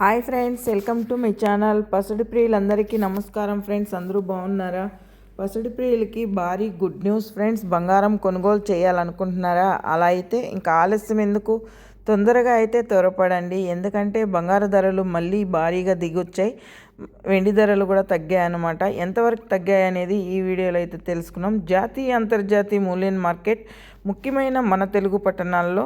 Hi friends welcome to my channel. పసుడి ప్రియులందరికీ నమస్కారం friends అందరూ బాగున్నారా? పసుడి ప్రియులకి భారీ గుడ్ న్యూస్ ఫ్రెండ్స్ బంగారం కొనుగోలు చేయాలనుకుంటున్నారా? అలా అయితే ఇంకా ఆలస్యం ఎందుకు? తొందరగా అయితే త్వరపడండి. ఎందుకంటే బంగారు ధరలు మళ్ళీ భారీగా దిగొచ్చాయి. వెండి ధరలు కూడా తగ్గాయి అన్నమాట ఎంతవరకు తగ్గాయి అనేది ఈ వీడియోలో అయితే తెలుసుకున్నాం. జాతీయ అంతర్జాతీయ మూల్యం మార్కెట్ ముఖ్యమైన మన తెలుగు పట్టణాల్లో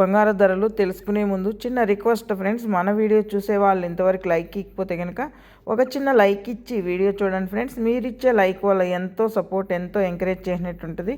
బంగారు ధరలు తెలుసుకునే ముందు చిన్న రిక్వెస్ట్ ఫ్రెండ్స్ మన వీడియో చూసే వాళ్ళు ఇంతవరకు లైక్ ఇకపోతే కనుక ఒక చిన్న లైక్ ఇచ్చి వీడియో చూడండి ఫ్రెండ్స్. మీరు ఇచ్చే లైక్ వల్ల ఎంతో సపోర్ట్ ఎంతో ఎంకరేజ్ చేసినట్టు ఉంటుంది.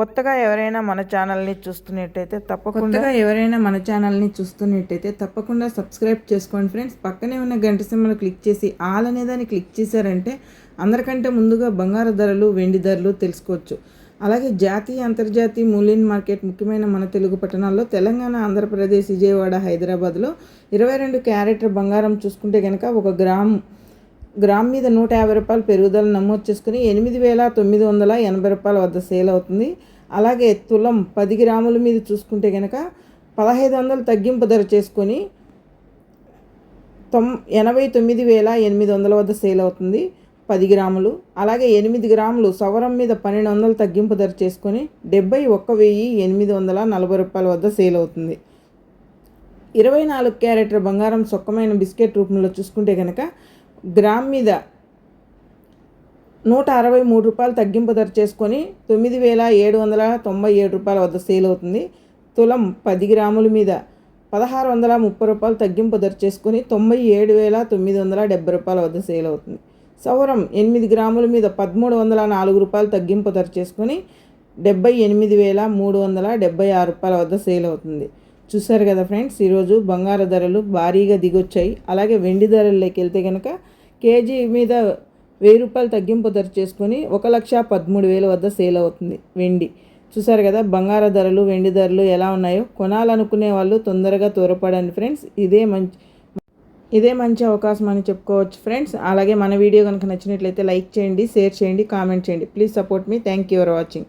కొత్తగా ఎవరైనా మన ఛానల్ని చూస్తున్నట్టయితే తప్పకుండా ఎవరైనా మన ఛానల్ని చూస్తున్నట్టయితే తప్పకుండా సబ్స్క్రైబ్ చేసుకోండి ఫ్రెండ్స్. పక్కనే ఉన్న గంట సింహలు క్లిక్ చేసి ఆల్ అనేదాన్ని క్లిక్ చేశారంటే అందరికంటే ముందుగా బంగారు ధరలు వెండి ధరలు తెలుసుకోవచ్చు. అలాగే జాతీయ అంతర్జాతీయ మూలిన్ మార్కెట్ ముఖ్యమైన మన తెలుగు పట్టణాల్లో తెలంగాణ ఆంధ్రప్రదేశ్ విజయవాడ హైదరాబాద్లో ఇరవై రెండు క్యారెట్ బంగారం చూసుకుంటే కనుక ఒక గ్రామ్ గ్రామ్ మీద నూట యాభై రూపాయలు పెరుగుదల నమోదు చేసుకుని ఎనిమిది వేల తొమ్మిది వందల ఎనభై రూపాయల వద్ద సేల్ అవుతుంది. అలాగే తులం పది గ్రాముల మీద చూసుకుంటే కనుక పదహైదు వందలు తగ్గింపు ధర చేసుకొని తొమ్ ఎనభై తొమ్మిది వేల ఎనిమిది వందల వద్ద సేల్ అవుతుంది. పది గ్రాములు. అలాగే ఎనిమిది గ్రాములు సవరం మీద పన్నెండు వందలు తగ్గింపు ధర చేసుకొని డెబ్బై ఒక్క వెయ్యి ఎనిమిది వందల నలభై రూపాయల వద్ద సేల్ అవుతుంది. ఇరవై నాలుగు క్యారెట్ల బంగారం సొక్కమైన బిస్కెట్ రూపంలో చూసుకుంటే కనుక గ్రామ్ మీద నూట అరవై మూడు రూపాయలు తగ్గింపు ధర చేసుకొని తొమ్మిది వేల ఏడు వందల తొంభై ఏడు రూపాయల వద్ద సేల్ అవుతుంది. తులం పది గ్రాముల మీద పదహారు వందల ముప్పై రూపాయలు తగ్గింపు ధర చేసుకొని తొంభై ఏడు వేల తొమ్మిది వందల డెబ్బై రూపాయల వద్ద సేల్ అవుతుంది. సౌరం ఎనిమిది గ్రాముల మీద పదమూడు వందల నాలుగు రూపాయలు తగ్గింపు ధర చేసుకుని డెబ్బై ఎనిమిది వేల మూడు వందల డెబ్బై ఆరు రూపాయల వద్ద సేల్ అవుతుంది. చూసారు కదా ఫ్రెండ్స్ ఈరోజు బంగారు ధరలు భారీగా దిగొచ్చాయి. అలాగే వెండి ధరల్లోకి వెళ్తే కనుక కేజీ మీద వెయ్యి రూపాయలు తగ్గింపు ధర చేసుకొని ఒక లక్ష పదమూడు వేల వద్ద సేల్ అవుతుంది వెండి. చూసారు కదా బంగార ధరలు వెండి ధరలు ఎలా ఉన్నాయో కొనాలనుకునే వాళ్ళు తొందరగా త్వరపడండి ఫ్రెండ్స్. ఇదే మంచి ఇదే మంచి అవకాశం అని చెప్పుకోవచ్చు ఫ్రెండ్స్. అలాగే మన వీడియో కనుక నచ్చినట్లయితే లైక్ చేయండి షేర్ చేయండి కామెంట్ చేయండి. Please support me. Thank you for watching.